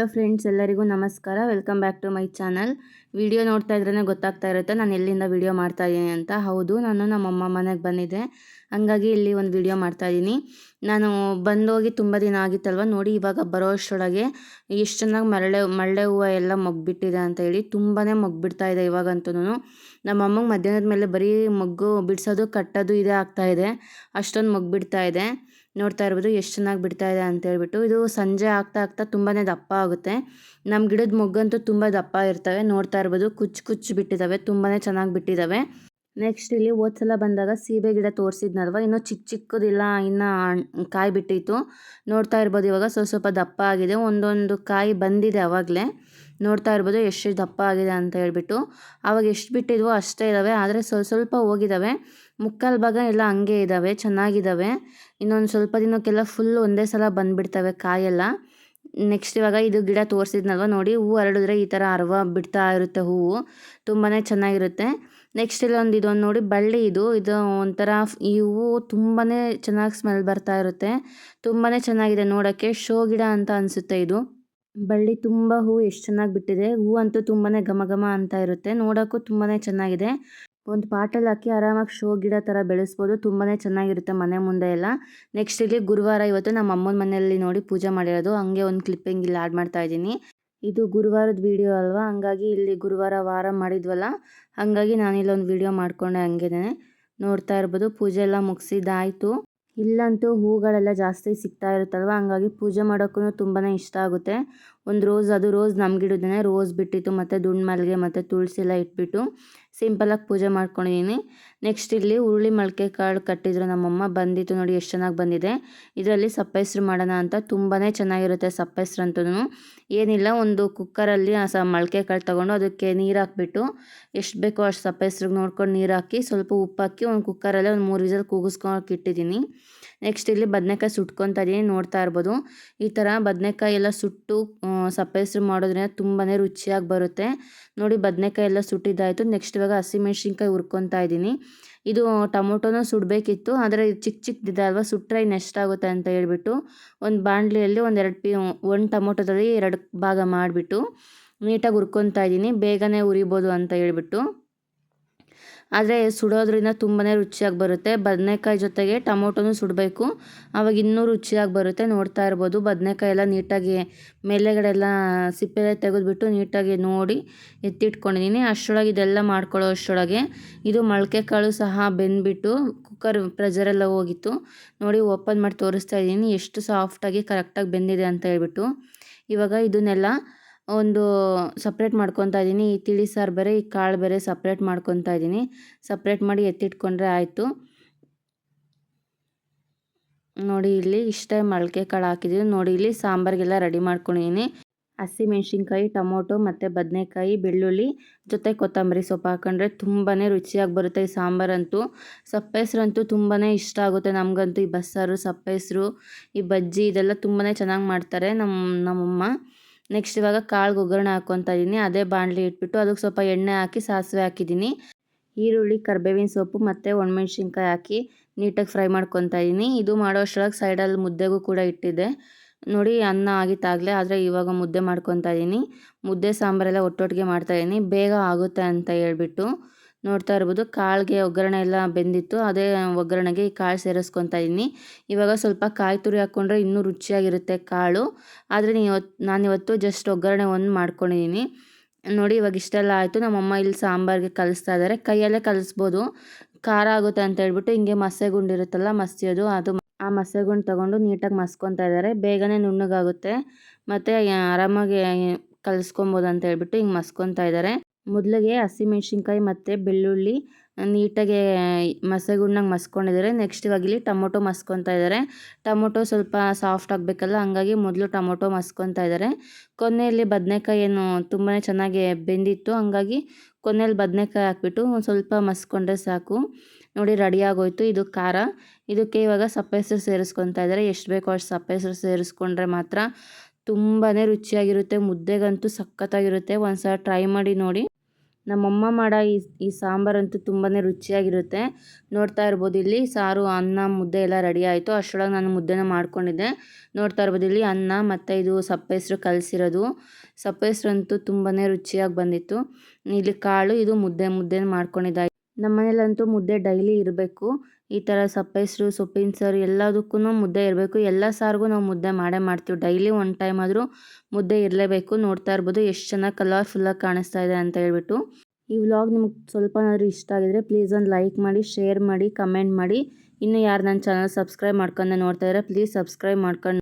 ಎಲ್ಲೋ friends ಎಲ್ಲರಿಗೂ ನಮಸ್ಕಾರ. Welcome back to my channel video ನೋಡ್ತಾ ಇದ್ರೇ ಗೊತ್ತಾಗ್ತಾ ಇರುತ್ತೆ, ನಾನು ಎಲ್ಲಿಂದ ವಿಡಿಯೋ ಮಾಡ್ತಾ ಇದ್ದೀನಿ ಅಂತ. ಹೌದು, ನಾನು ನಮ್ಮಮ್ಮ ಮನೆಗೆ ಬಂದಿದ್ದೆ. ಹಂಗಾಗಿ ಇಲ್ಲಿ ಒಂದು ವಿಡಿಯೋ ಮಾಡ್ತಾ ಇದ್ದೀನಿ ನಾನು ಬಂದೋಗಿ ತುಂಬ ದಿನ ಆಗಿತ್ತಲ್ವ, ನೋಡಿ ಇವಾಗ ಬರೋ ಅಷ್ಟರೊಳಗೆ ಎಷ್ಟು ಚೆನ್ನಾಗಿ ಮರಳೆ ಮಳ್ಳೆ ಹೂವು ಎಲ್ಲ ಮೊಗ್ಬಿಟ್ಟಿದೆ ಅಂತ ಹೇಳಿ ತುಂಬಾ ಮೊಗ್ಬಿಡ್ತಾ ಇದೆ ಇವಾಗಂತೂ ನಮ್ಮ ಅಮ್ಮಂಗೆ ಮಧ್ಯಾಹ್ನದ ಮೇಲೆ ಬರೀ ಮೊಗ್ಗು ಬಿಡಿಸೋದು, ಕಟ್ಟೋದು ಇದೇ ಆಗ್ತಾ ಇದೆ. ಅಷ್ಟೊಂದು ಮೊಗ್ಬಿಡ್ತಾ ಇದೆ. ನೋಡ್ತಾ ಇರ್ಬೋದು ಎಷ್ಟು ಚೆನ್ನಾಗಿ ಬಿಡ್ತಾ ಇದೆ ಅಂತ ಹೇಳ್ಬಿಟ್ಟು. ಇದು ಸಂಜೆ ಆಗ್ತಾ ಆಗ್ತಾ ತುಂಬಾ ದಪ್ಪ ಆಗುತ್ತೆ. ನಮ್ಮ ಗಿಡದ ಮೊಗ್ಗಂತೂ ತುಂಬ ದಪ್ಪ ಇರ್ತವೆ, ನೋಡ್ತಾ ಇರ್ಬೋದು. ಕುಚ್ಚು ಕುಚ್ಚು ಬಿಟ್ಟಿದ್ದಾವೆ ತುಂಬಾ ಚೆನ್ನಾಗಿ ಬಿಟ್ಟಿದ್ದಾವೆ ನೆಕ್ಸ್ಟ್ ಇಲ್ಲಿ ಸಲ ಬಂದಾಗ ಸೀಬೆ ಗಿಡ ತೋರಿಸಿದ್ನಲ್ವ? ಇನ್ನೂ ಚಿಕ್ಕ ಚಿಕ್ಕದಿಲ್ಲ ಇನ್ನು ಕಾಯಿ ಬಿಟ್ಟಿತ್ತು. ನೋಡ್ತಾ ಇರ್ಬೋದು ಇವಾಗ. ಸ್ವಲ್ಪ ಸ್ವಲ್ಪ ದಪ್ಪ ಆಗಿದೆ. ಒಂದೊಂದು ಕಾಯಿ ಬಂದಿದೆ ಅವಾಗಲೇ. ನೋಡ್ತಾ ಇರ್ಬೋದು ಎಷ್ಟು ದಪ್ಪ ಆಗಿದೆ ಅಂತ ಹೇಳ್ಬಿಟ್ಟು. ಆವಾಗ ಎಷ್ಟು ಬಿಟ್ಟಿದ್ವೋ ಅಷ್ಟೇ ಇದ್ದಾವೆ ಆದರೆ ಸ್ವಲ್ಪ ಸ್ವಲ್ಪ ಹೋಗಿದ್ದಾವೆ ಮುಕ್ಕಾಲು ಭಾಗ ಎಲ್ಲ ಹಂಗೆ ಇದ್ದಾವೆ ಚೆನ್ನಾಗಿದ್ದಾವೆ ಇನ್ನೊಂದು ಸ್ವಲ್ಪ ದಿನಕ್ಕೆಲ್ಲ ಫುಲ್ ಒಂದೇ ಸಲ ಬಂದುಬಿಡ್ತವೆ ಕಾಯೆಲ್ಲ. ನೆಕ್ಸ್ಟ್ ಇವಾಗ ಇದು ಗಿಡ ತೋರಿಸಿದ್ನಲ್ವ ನೋಡಿ ಹೂವು ಹರಡಿದ್ರೆ ಈ ಥರ ಅರವ ಬಿಡ್ತಾ ಇರುತ್ತೆ ಹೂವು. ತುಂಬಾ ಚೆನ್ನಾಗಿರುತ್ತೆ. ನೆಕ್ಸ್ಟ್ ಇಲ್ಲೊಂದು ಇದೊಂದು ನೋಡಿ, ಬಳ್ಳಿ ಇದು. ಇದು ಒಂಥರ ಈ ಹೂವು ತುಂಬಾ ಚೆನ್ನಾಗಿ ಸ್ಮೆಲ್ ಬರ್ತಾ ಇರುತ್ತೆ. ತುಂಬಾ ಚೆನ್ನಾಗಿದೆ ನೋಡೋಕ್ಕೆ. ಶೋ ಗಿಡ ಅಂತ ಅನಿಸುತ್ತೆ ಇದು. ಬಳ್ಳಿ ತುಂಬ ಹೂವು ಎಷ್ಟು ಚೆನ್ನಾಗಿ ಬಿಟ್ಟಿದೆ. ಹೂವು ಅಂತೂ ತುಂಬಾ ಘಮ ಘಮ ಅಂತ ಇರುತ್ತೆ. ನೋಡೋಕ್ಕೂ ತುಂಬಾ ಚೆನ್ನಾಗಿದೆ. ಒಂದು ಪಾಟಲ್ಲಿ ಹಾಕಿ ಆರಾಮಾಗಿ ಶೋ ಗಿಡ ಥರ ಬೆಳೆಸ್ಬೋದು. ತುಂಬಾ ಚೆನ್ನಾಗಿರುತ್ತೆ ಮನೆ ಮುಂದೆ ಎಲ್ಲ. ನೆಕ್ಸ್ಟ್ ಇಲ್ಲಿ ಗುರುವಾರ ಇವತ್ತು ನಮ್ಮ ಅಮ್ಮನ ಮನೆಯಲ್ಲಿ ನೋಡಿ ಪೂಜೆ ಮಾಡಿರೋದು. ಹಂಗೆ ಒಂದು ಕ್ಲಿಪ್ಪಿಂಗ್ ಇಲ್ಲಿ ಆ್ಯಡ್ ಮಾಡ್ತಾ ಇದ್ದೀನಿ. ಇದು ಗುರುವಾರದ ವೀಡಿಯೋ ಅಲ್ವಾ? ಹಂಗಾಗಿ ಇಲ್ಲಿ ಗುರುವಾರ ವಾರ ಮಾಡಿದ್ವಲ್ಲ? ಹಾಗಾಗಿ ನಾನಿಲ್ಲೊಂದು ವೀಡಿಯೋ ಮಾಡಿಕೊಂಡೆ ಹಂಗೇನೆ. ನೋಡ್ತಾ ಇರ್ಬೋದು, ಪೂಜೆ ಎಲ್ಲ ಮುಗಿಸಿದ್ದಾಯಿತು. ಇಲ್ಲಂತೂ ಹೂಗಳೆಲ್ಲ ಜಾಸ್ತಿ ಸಿಗ್ತಾ ಇರುತ್ತಲ್ವ? ಹಂಗಾಗಿ ಪೂಜೆ ಮಾಡೋಕ್ಕೂ ತುಂಬಾ ಇಷ್ಟ ಆಗುತ್ತೆ. ಒಂದು ರೋಸ್, ಅದು ರೋಸ್ ನಮ್ಗಿಡೋದೇ ಗಿಡದೇ ರೋಸ್ ಬಿಟ್ಟಿತ್ತು. ಮತ್ತು ದುಂಡು ಮಲ್ಲಿಗೆ ಮತ್ತು ತುಳಸಿ ಎಲ್ಲ ಇಟ್ಬಿಟ್ಟು. ಸಿಂಪಲಾಗಿ ಪೂಜೆ ಮಾಡ್ಕೊಂಡಿದ್ದೀನಿ ನೆಕ್ಸ್ಟ್ ಇಲ್ಲಿ ಹುರುಳಿ ಮೊಳಕೆ ಕಾಳು ಕಟ್ಟಿದ್ರು ನಮ್ಮಮ್ಮ. ಬಂದಿತ್ತು ನೋಡಿ, ಎಷ್ಟು ಚೆನ್ನಾಗಿ ಬಂದಿದೆ. ಇದರಲ್ಲಿ ಸಪ್ಪೆಸ್ರು ಮಾಡೋಣ ಅಂತ ತುಂಬಾ ಚೆನ್ನಾಗಿರುತ್ತೆ ಸಪ್ಪೆಸ್ರು ಅಂತೂ ಏನಿಲ್ಲ, ಒಂದು ಕುಕ್ಕರಲ್ಲಿ ಆ ಸ ಮೊಳಕೆ ಕಾಳು ತೊಗೊಂಡು ಅದಕ್ಕೆ ನೀರು ಹಾಕ್ಬಿಟ್ಟು, ಎಷ್ಟು ಬೇಕೋ ಅಷ್ಟು ಸಪ್ಪೆಸ್ರಿಗೆ ನೋಡ್ಕೊಂಡು ನೀರು ಹಾಕಿ, ಸ್ವಲ್ಪ ಉಪ್ಪು ಹಾಕಿ ಒಂದು ಕುಕ್ಕರಲ್ಲೇ ಒಂದು ಮೂರು ವಿಸಲ್ ಕೂಗಿಸ್ಕೊಳಕ್ಕೆ ಇಟ್ಟಿದ್ದೀನಿ. ನೆಕ್ಸ್ಟ್ ಇಲ್ಲಿ ಬದನೆಕಾಯಿ ಸುಟ್ಕೊತಾ ಇದ್ದೀನಿ ನೋಡ್ತಾ ಇರ್ಬೋದು. ಈ ಥರ ಬದನೆಕಾಯಿ ಎಲ್ಲ ಸುಟ್ಟು ಸಪ್ಪೆಸ್ರು ಮಾಡೋದ್ರಿಂದ ತುಂಬಾ ರುಚಿಯಾಗಿ ಬರುತ್ತೆ. ನೋಡಿ, ಬದನೆಕಾಯಿ ಎಲ್ಲ ಸುಟ್ಟಿದ್ದಾಯಿತು. ನೆಕ್ಸ್ಟ್ ಇವಾಗ ಹಸಿಮೆಣ್ಸಿನ್ಕಾಯಿ ಹುರ್ಕೊತಾ ಇದ್ದೀನಿ ಇದು ಟೊಮೊಟೊನ ಸುಡಬೇಕಿತ್ತು, ಆದರೆ ಚಿಕ್ಕ ಚಿಕ್ಕದಿದೆ ಅಲ್ವಾ ಸುಟ್ಟರೆ ಆಗುತ್ತೆ ಅಂತ ಹೇಳ್ಬಿಟ್ಟು ಒಂದು ಬಾಣಲಿಯಲ್ಲಿ ಒಂದು ಎರಡು ಪಿ, ಒಂದು ಟೊಮೊಟೊದಲ್ಲಿ ಎರಡು ಭಾಗ ಮಾಡಿಬಿಟ್ಟು ನೀಟಾಗಿ ಹುರ್ಕೊತಾ ಇದ್ದೀನಿ, ಬೇಗನೆ ಉರಿಬೋದು ಅಂತ ಹೇಳ್ಬಿಟ್ಟು. ಆದರೆ ಸುಡೋದ್ರಿಂದ ತುಂಬಾ ರುಚಿಯಾಗಿ ಬರುತ್ತೆ. ಬದನೆಕಾಯಿ ಜೊತೆಗೆ ಟೊಮೊಟೊನೂ ಸುಡಬೇಕು. ಆವಾಗ ಇನ್ನೂ ರುಚಿಯಾಗಿ ಬರುತ್ತೆ. ನೋಡ್ತಾ ಇರ್ಬೋದು. ಬದನೆಕಾಯಿ ಎಲ್ಲ ನೀಟಾಗಿ ಮೇಲೆಗಡೆ ಎಲ್ಲ ಸಿಪ್ಪೆ ತೆಗೆದುಬಿಟ್ಟು ನೀಟಾಗಿ ನೋಡಿ ಎತ್ತಿಟ್ಕೊಂಡಿದ್ದೀನಿ. ಅಷ್ಟರೊಳಗೆ ಇದೆಲ್ಲ ಮಾಡ್ಕೊಳ್ಳೋ ಅಷ್ಟರೊಳಗೆ ಇದು ಮೊಳಕೆ ಕಾಳು ಸಹ ಬೆಂದ್ಬಿಟ್ಟು ಕುಕ್ಕರ್ ಪ್ರೆಜರೆಲ್ಲ ಹೋಗಿತ್ತು. ನೋಡಿ ಓಪನ್ ಮಾಡಿ ತೋರಿಸ್ತಾ ಇದ್ದೀನಿ. ಎಷ್ಟು ಸಾಫ್ಟಾಗಿ ಕರೆಕ್ಟಾಗಿ ಬೆಂದಿದೆ ಅಂತ ಹೇಳ್ಬಿಟ್ಟು. ಇವಾಗ ಇದನ್ನೆಲ್ಲ ಒಂದು ಸಪ್ರೇಟ್ ಮಾಡ್ಕೊತಾ ಇದ್ದೀನಿ. ಈ ತಿಳಿ ಸಾರು ಬೇರೆ, ಈ ಕಾಳು ಬೇರೆ ಸಪ್ರೇಟ್ ಮಾಡ್ಕೊತಾ ಇದ್ದೀನಿ. ಸಪ್ರೇಟ್ ಮಾಡಿ ಎತ್ತಿಟ್ಕೊಂಡ್ರೆ ಆಯಿತು. ನೋಡಿ ಇಲ್ಲಿ ಇಷ್ಟೇ ಮೊಳಕೆ ಕಾಳು ಹಾಕಿದ್ದೀನಿ ನೋಡಿ ಇಲ್ಲಿ ಸಾಂಬಾರಿಗೆಲ್ಲ ರೆಡಿ ಮಾಡ್ಕೊಂಡಿದ್ದೀನಿ ಹಸಿಮೆಣ್ಸಿನ್ಕಾಯಿ ಟೊಮೊಟೊ ಮತ್ತು ಬದನೆಕಾಯಿ, ಬೆಳ್ಳುಳ್ಳಿ ಜೊತೆ ಕೊತ್ತಂಬರಿ ಸೊಪ್ಪು ಹಾಕೊಂಡ್ರೆ ತುಂಬಾ ರುಚಿಯಾಗಿ ಬರುತ್ತೆ ಈ ಸಾಂಬಾರಂತೂ. ಸಪ್ಪೆಸ್ರಂತೂ ತುಂಬಾ ಇಷ್ಟ ಆಗುತ್ತೆ ನಮಗಂತೂ. ಈ ಬಸ್ಸಾರು, ಸಪ್ಪೆಸ್ರು, ಈ ಬಜ್ಜಿ ಇದೆಲ್ಲ ತುಂಬಾ ಚೆನ್ನಾಗಿ ಮಾಡ್ತಾರೆ ನಮ್ಮ ನಮ್ಮಮ್ಮ. ನೆಕ್ಸ್ಟ್ ಇವಾಗ ಕಾಳಿಗೆ ಒಗ್ಗರಣೆ ಹಾಕ್ಕೊತಾ ಇದ್ದೀನಿ ಅದೇ ಬಾಣಲಿ ಇಟ್ಬಿಟ್ಟು ಅದಕ್ಕೆ ಸ್ವಲ್ಪ ಎಣ್ಣೆ ಹಾಕಿ ಸಾಸಿವೆ ಹಾಕಿದ್ದೀನಿ ಈರುಳ್ಳಿ, ಕರ್ಬೇವಿನ ಸೊಪ್ಪು ಮತ್ತು ಒಣಮೆಣ್ಸಿನ್ಕಾಯಿ ಹಾಕಿ ನೀಟಾಗಿ ಫ್ರೈ ಮಾಡ್ಕೊತಾ ಇದ್ದೀನಿ ಇದು ಮಾಡೋ ಅಷ್ಟರೊಳಗೆ ಸೈಡಲ್ಲಿ ಮುದ್ದೆಗೂ ಕೂಡ ಇಟ್ಟಿದ್ದೆ. ನೋಡಿ ಅನ್ನ ಆಗಿತ್ತಾಗಲೇ ಆದರೆ ಇವಾಗ ಮುದ್ದೆ ಮಾಡ್ಕೊತಾ ಇದ್ದೀನಿ ಮುದ್ದೆ ಸಾಂಬಾರೆಲ್ಲ ಒಟ್ಟೊಟ್ಟಿಗೆ ಮಾಡ್ತಾಯಿದ್ದೀನಿ ಬೇಗ ಆಗುತ್ತೆ ಅಂತ ಹೇಳ್ಬಿಟ್ಟು. ನೋಡ್ತಾ ಇರ್ಬೋದು. ಕಾಳಿಗೆ ಒಗ್ಗರಣೆ ಎಲ್ಲ ಬೆಂದಿತ್ತು. ಅದೇ ಒಗ್ಗರಣೆಗೆ ಈ ಕಾಳು ಸೇರಿಸ್ಕೊತಾ ಇದ್ದೀನಿ. ಇವಾಗ ಸ್ವಲ್ಪ ಕಾಯಿ ತುರಿ ಹಾಕ್ಕೊಂಡ್ರೆ ಇನ್ನೂ ರುಚಿಯಾಗಿರುತ್ತೆ ಕಾಳು. ಆದರೆ ನೀವು ನಾನಿವತ್ತು ಜಸ್ಟ್ ಒಗ್ಗರಣೆ ಒಂದು ಮಾಡ್ಕೊಂಡಿದ್ದೀನಿ ನೋಡಿ, ಇವಾಗ ಇಷ್ಟೆಲ್ಲ ಆಯಿತು. ನಮ್ಮಮ್ಮ ಇಲ್ಲಿ ಸಾಂಬಾರಿಗೆ ಕಲಿಸ್ತಾ ಇದ್ದಾರೆ ಕೈಯಲ್ಲೇ ಕಲಿಸ್ಬೋದು. ಖಾರ ಆಗುತ್ತೆ ಅಂತ ಹೇಳ್ಬಿಟ್ಟು ಹಿಂಗೆ ಮಸೆ ಗುಂಡಿರುತ್ತಲ್ಲ ಮಸಿಯೋದು, ಅದು ಆ ಮಸೆ ಗುಂಡು ತೊಗೊಂಡು ನೀಟಾಗಿ ಮಸ್ಕೊತಾ ಇದ್ದಾರೆ ಬೇಗನೆ ನುಣ್ಣಗಾಗುತ್ತೆ. ಮತ್ತು ಆರಾಮಾಗಿ ಕಲಿಸ್ಕೊಬೋದು ಅಂತ ಹೇಳ್ಬಿಟ್ಟು ಹಿಂಗೆ ಮಸ್ಕೊತಾ ಇದ್ದಾರೆ ಮೊದಲಿಗೆ ಹಸಿಮೆಣ್ಸಿನ್ಕಾಯಿ ಮತ್ತು ಬೆಳ್ಳುಳ್ಳಿ ನೀಟಾಗಿ ಮಸೆಗುಂಡಂಗೆ ಮಸ್ಕೊಂಡಿದ್ದಾರೆ. ನೆಕ್ಸ್ಟ್ ಇವಾಗ ಇಲ್ಲಿ ಟೊಮೊಟೊ ಮಸ್ಕೊತಾ ಇದ್ದಾರೆ. ಟೊಮೊಟೊ ಸ್ವಲ್ಪ ಸಾಫ್ಟ್ ಆಗಬೇಕಲ್ಲ, ಹಂಗಾಗಿ ಮೊದಲು ಟೊಮೊಟೊ ಮಸ್ಕೊತಾ ಇದ್ದಾರೆ. ಕೊನೆಯಲ್ಲಿ ಬದನೆಕಾಯಿ ಏನು ತುಂಬಾ ಚೆನ್ನಾಗಿ ಬೆಂದಿತ್ತು. ಹಂಗಾಗಿ ಕೊನೆಯಲ್ಲಿ ಬದನೆಕಾಯಿ ಹಾಕ್ಬಿಟ್ಟು ಒಂದು ಸ್ವಲ್ಪ ಮಸ್ಕೊಂಡ್ರೆ ಸಾಕು. ನೋಡಿ ರೆಡಿ ಆಗೋಯ್ತು. ಇದು ಖಾರ. ಇದಕ್ಕೆ ಇವಾಗ ಸಪ್ಪೆ ಹೆಸರು ಸೇರಿಸ್ಕೊತಾ ಇದ್ದಾರೆ. ಎಷ್ಟು ಬೇಕೋ ಅಷ್ಟು ಸಪ್ಪೆ ಸೇರಿಸ್ಕೊಂಡ್ರೆ ಮಾತ್ರ ತುಂಬಾ ರುಚಿಯಾಗಿರುತ್ತೆ, ಮುದ್ದೆಗಂತೂ ಸಖತ್ತಾಗಿರುತ್ತೆ. ಒಂದು ಸಲ ಟ್ರೈ ಮಾಡಿ ನೋಡಿ. ನಮ್ಮಮ್ಮ ಮಾಡೋ ಈ ಈ ಸಾಂಬಾರಂತೂ ತುಂಬಾ ರುಚಿಯಾಗಿರುತ್ತೆ. ನೋಡ್ತಾ ಇರ್ಬೋದು, ಇಲ್ಲಿ ಸಾರು, ಅನ್ನ, ಮುದ್ದೆ ಎಲ್ಲ ರೆಡಿ ಆಯಿತು. ಅಷ್ಟೊಳಗೆ ನಾನು ಮುದ್ದೆನ ಮಾಡ್ಕೊಂಡಿದ್ದೆ. ನೋಡ್ತಾ ಇರ್ಬೋದು, ಇಲ್ಲಿ ಅನ್ನ ಮತ್ತು ಇದು ಸಪ್ಪೆಸ್ರು ಕಲಸಿರೋದು. ಸಪ್ಪೆಸ್ರಂತೂ ತುಂಬಾ ರುಚಿಯಾಗಿ ಬಂದಿತ್ತು. ಇಲ್ಲಿ ಕಾಳು, ಇದು ಮುದ್ದೆ, ಮುದ್ದೆನ ಮಾಡ್ಕೊಂಡಿದ್ದಾಯ್ತು. ನಮ್ಮ ಮನೇಲಂತೂ ಮುದ್ದೆ ಡೈಲಿ ಇರಬೇಕು. ಈ ಥರ ಸಪ್ಪೆಸ್ರು ಸೊಪ್ಪಿನ ಸಾರು ಎಲ್ಲದಕ್ಕೂ ಮುದ್ದೆ ಇರಬೇಕು. ಎಲ್ಲ ಸಾರಿಗೂ ನಾವು ಮುದ್ದೆ ಮಾಡೇ ಮಾಡ್ತೀವಿ. ಡೈಲಿ ಒನ್ ಟೈಮ್ ಆದರೂ ಮುದ್ದೆ ಇರಲೇಬೇಕು. ನೋಡ್ತಾ ಇರ್ಬೋದು ಎಷ್ಟು ಚೆನ್ನಾಗಿ ಕಲರ್ಫುಲ್ಲಾಗಿ ಕಾಣಿಸ್ತಾ ಇದೆ ಅಂತ ಹೇಳ್ಬಿಟ್ಟು. ಈ ವ್ಲಾಗ್ ನಿಮ್ಗೆ ಸ್ವಲ್ಪನಾದರೂ ಇಷ್ಟ ಆಗಿದ್ರೆ ಪ್ಲೀಸ್ ಒಂದು ಲೈಕ್ ಮಾಡಿ ಶೇರ್ ಮಾಡಿ ಕಮೆಂಟ್ ಮಾಡಿ. ಇನ್ನು ಯಾರು ನನ್ನ ಚಾನಲ್ ಸಬ್ಸ್ಕ್ರೈಬ್ ಮಾಡ್ಕೊಂಡು ನೋಡ್ತಾ ಇದ್ದಾರೆ ಪ್ಲೀಸ್ ಸಬ್ಸ್ಕ್ರೈಬ್ ಮಾಡ್ಕೊಂಡು